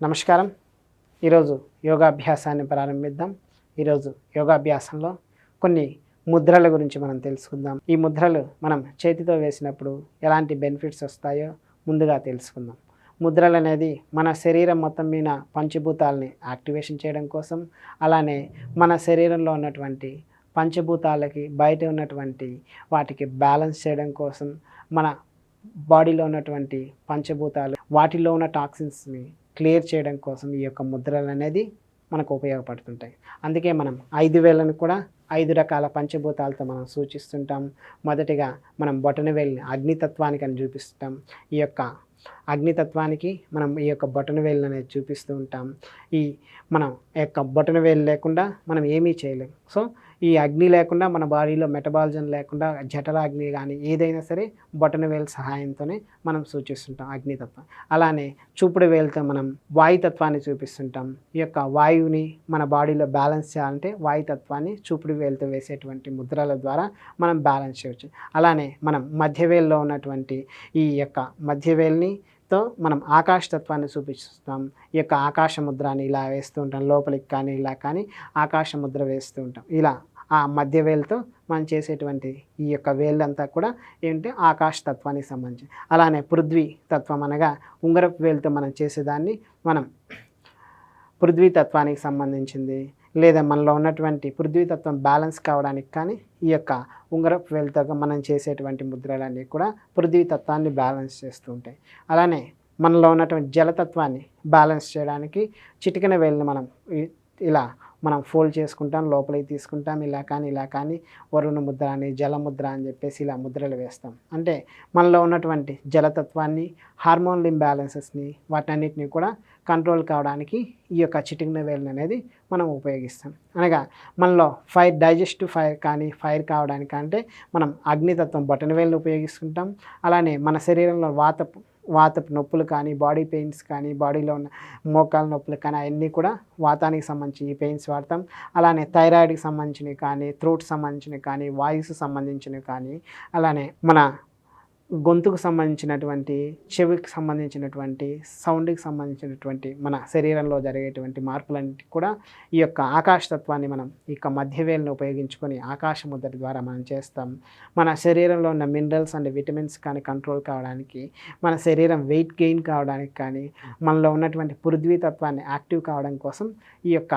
నమస్కారం. ఈరోజు యోగాభ్యాసాన్ని ప్రారంభిద్దాం. ఈరోజు యోగాభ్యాసంలో కొన్ని ముద్రల గురించి మనం తెలుసుకుందాం. ఈ ముద్రలు మనం చేతితో వేసినప్పుడు ఎలాంటి బెనిఫిట్స్ వస్తాయో ముందుగా తెలుసుకుందాం. ముద్రలు అనేది మన శరీరం మొత్తం మీద పంచభూతాలని యాక్టివేషన్ చేయడం కోసం అలానే మన శరీరంలో ఉన్నటువంటి పంచభూతాలకి బయట ఉన్నటువంటి వాటికి బ్యాలెన్స్ చేయడం కోసం మన బాడీలో ఉన్నటువంటి పంచభూతాలు వాటిలో ఉన్న టాక్సిన్స్ని క్లియర్ చేయడం కోసం ఈ యొక్క ముద్రలు అనేది మనకు ఉపయోగపడుతుంటాయి. అందుకే మనం ఐదు వేలను కూడా ఐదు రకాల పంచభూతాలతో మనం సూచిస్తుంటాం. మొదటిగా మనం బొటన వేలిని అగ్నితత్వానికి అని చూపిస్తుంటాం. ఈ యొక్క అగ్నితత్వానికి మనం ఈ యొక్క బొటన వేలు అనేది చూపిస్తూ ఉంటాం. ఈ మనం యొక్క బొటన వేలు లేకుండా మనం ఏమీ చేయలేం. సో ఈ అగ్ని లేకుండా మన బాడీలో మెటబాలిజం లేకుండా జఠర అగ్ని కానీ ఏదైనా సరే బొటన వేలు సహాయంతోనే మనం సూచిస్తుంటాం అగ్నితత్వం. అలానే చూపుడు వేలుతో మనం వాయుతత్వాన్ని చూపిస్తుంటాం. ఈ యొక్క వాయువుని మన బాడీలో బ్యాలెన్స్ చేయాలంటే వాయుతత్వాన్ని చూపుడు వేలుతో వేసేటువంటి ముద్రల ద్వారా మనం బ్యాలెన్స్ చేయవచ్చు. అలానే మనం మధ్యవేల్లో ఉన్నటువంటి ఈ యొక్క మధ్యవేల్ని తో మనం ఆకాశతత్వాన్ని చూపిస్తాం ఈ యొక్క ఆకాశ ముద్రని ఇలా వేస్తూ ఉంటాం. లోపలికి కానీ ఇలా కానీ ఆకాశ ముద్ర వేస్తూ ఉంటాం. ఇలా ఆ మధ్య వేలుతో మనం చేసేటువంటి ఈ యొక్క వేళ్ళంతా కూడా ఏంటి? ఆకాశ తత్వానికి సంబంధించి. అలానే పృథ్వీ తత్వం అనగా ఉంగరపు వేలుతో మనం చేసేదాన్ని. మనం పృథ్వీ తత్వానికి సంబంధించింది. లేదా మనలో ఉన్నటువంటి పృథ్వీతత్వం బ్యాలెన్స్ కావడానికి కానీ ఈ యొక్క ఉంగరపు వేలుతో మనం చేసేటువంటి ముద్రలన్నీ కూడా పృథ్వీతత్వాన్ని బ్యాలెన్స్ చేస్తూ ఉంటాయి. అలానే మనలో ఉన్నటువంటి జలతత్వాన్ని బ్యాలెన్స్ చేయడానికి చిటికన వేలిని మనం ఇలా మనం ఫోల్డ్ చేసుకుంటాం లోపలికి తీసుకుంటాం ఇలా కానీ ఇలా కానీ వరుణ ముద్ర అని జలముద్ర అని చెప్పేసి ఇలా ముద్రలు వేస్తాం. అంటే మనలో ఉన్నటువంటి జలతత్వాన్ని హార్మోన్ ఇంబ్యాలెన్సెస్ని వాటన్నిటిని కూడా కంట్రోల్ కావడానికి ఈ యొక్క చిటికిన వేలు అనేది మనం ఉపయోగిస్తాం. అనగా మనలో ఫైర్ డైజెస్టివ్ ఫైర్ కానీ ఫైర్ కావడానికి అంటే మనం అగ్నితత్వం బటన్ వేలను ఉపయోగిస్తుంటాం. అలానే మన శరీరంలో వాతపు వాతపు నొప్పులు కానీ బాడీ పెయిన్స్ కానీ బాడీలో ఉన్న మోకాల నొప్పులు కానీ అవన్నీ కూడా వాతానికి సంబంధించి ఈ పెయిన్స్ వాడతాం. అలానే థైరాయిడ్కి సంబంధించినవి కానీ థ్రోట్ సంబంధించినవి కానీ వాయుస్ సంబంధించినవి కానీ అలానే మన గొంతుకు సంబంధించినటువంటి చెవికి సంబంధించినటువంటి సౌండ్కి సంబంధించినటువంటి మన శరీరంలో జరిగేటువంటి మార్పులన్నిటి కూడా ఈ యొక్క ఆకాశతత్వాన్ని మనం ఈ యొక్క మధ్యవేలను ఉపయోగించుకొని ఆకాశ ముద్ర ద్వారా మనం చేస్తాం. మన శరీరంలో ఉన్న మినరల్స్ అండ్ విటమిన్స్ కానీ కంట్రోల్ కావడానికి మన శరీరం వెయిట్ గెయిన్ కావడానికి కానీ మనలో ఉన్నటువంటి పృథ్వీ తత్వాన్ని యాక్టివ్ కావడం కోసం ఈ యొక్క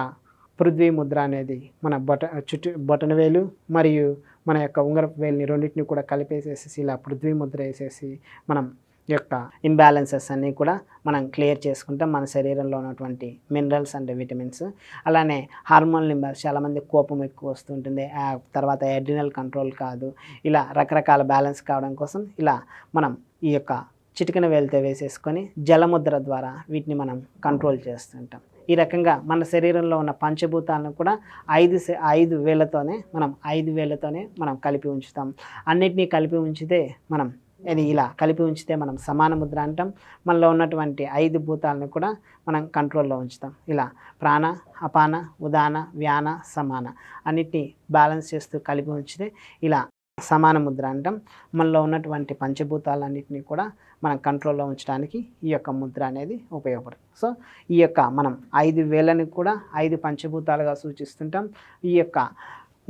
పృథ్వీ ముద్ర అనేది మన బొట చుట్టూ బొటన వేలు మరియు మన యొక్క ఉంగరపు వేలిని రెండింటిని కూడా కలిపేసేసి ఇలా పృథ్వీ ముద్ర వేసేసి మనం యొక్క ఇంబ్యాలెన్సెస్ అన్నీ కూడా మనం క్లియర్ చేసుకుంటాం మన శరీరంలో ఉన్నటువంటి మినరల్స్ అండ్ విటమిన్స్ అలానే హార్మోన్ ఇంబ్యాలెన్స్ చాలామంది కోపం ఎక్కువ వస్తుంటుంది ఆ తర్వాత ఎడ్రినల్ కంట్రోల్ కాదు. ఇలా రకరకాల బ్యాలెన్స్ కావడం కోసం ఇలా మనం ఈ యొక్క చిటికన వేలితో వేసేసుకొని జలముద్ర ద్వారా వీటిని మనం కంట్రోల్ చేస్తుంటాం. ఈ రకంగా మన శరీరంలో ఉన్న పంచభూతాలను కూడా ఐదు ఐదు వేలతోనే మనం ఐదు వేలతోనే మనం కలిపి ఉంచుతాం. అన్నిటినీ కలిపి ఉంచితే మనం అది ఇలా కలిపి ఉంచితే మనం సమాన ముద్ర అంటాం. మనలో ఉన్నటువంటి ఐదు భూతాలను కూడా మనం కంట్రోల్లో ఉంచుతాం. ఇలా ప్రాణ అపాన ఉదాన వ్యాన సమాన అన్నిటినీ బ్యాలెన్స్ చేస్తూ కలిపి ఉంచితే ఇలా సమాన ముద్ర అంటాం. మనలో ఉన్నటువంటి పంచభూతాలన్నింటినీ కూడా మనం కంట్రోల్లో ఉంచడానికి ఈ యొక్క ముద్ర అనేది ఉపయోగపడుతుంది. సో ఈ యొక్క మనం ఐదు వేలని కూడా ఐదు పంచభూతాలుగా సూచిస్తుంటాం. ఈ యొక్క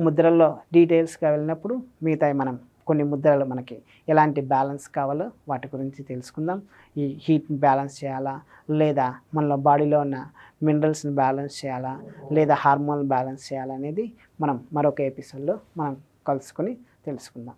ముద్రల్లో డీటెయిల్స్గా వెళ్ళినప్పుడు మిగతాయి మనం కొన్ని ముద్రలు మనకి ఎలాంటి బ్యాలెన్స్ కావాలో వాటి గురించి తెలుసుకుందాం. ఈ హీట్ని బ్యాలెన్స్ చేయాలా? లేదా మనలో బాడీలో ఉన్న మినరల్స్ని బ్యాలెన్స్ చేయాలా? లేదా హార్మోన్ బ్యాలెన్స్ చేయాలనేది మనం మరొక ఎపిసోడ్లో మనం కలుసుకొని తెలుసుకుందాం.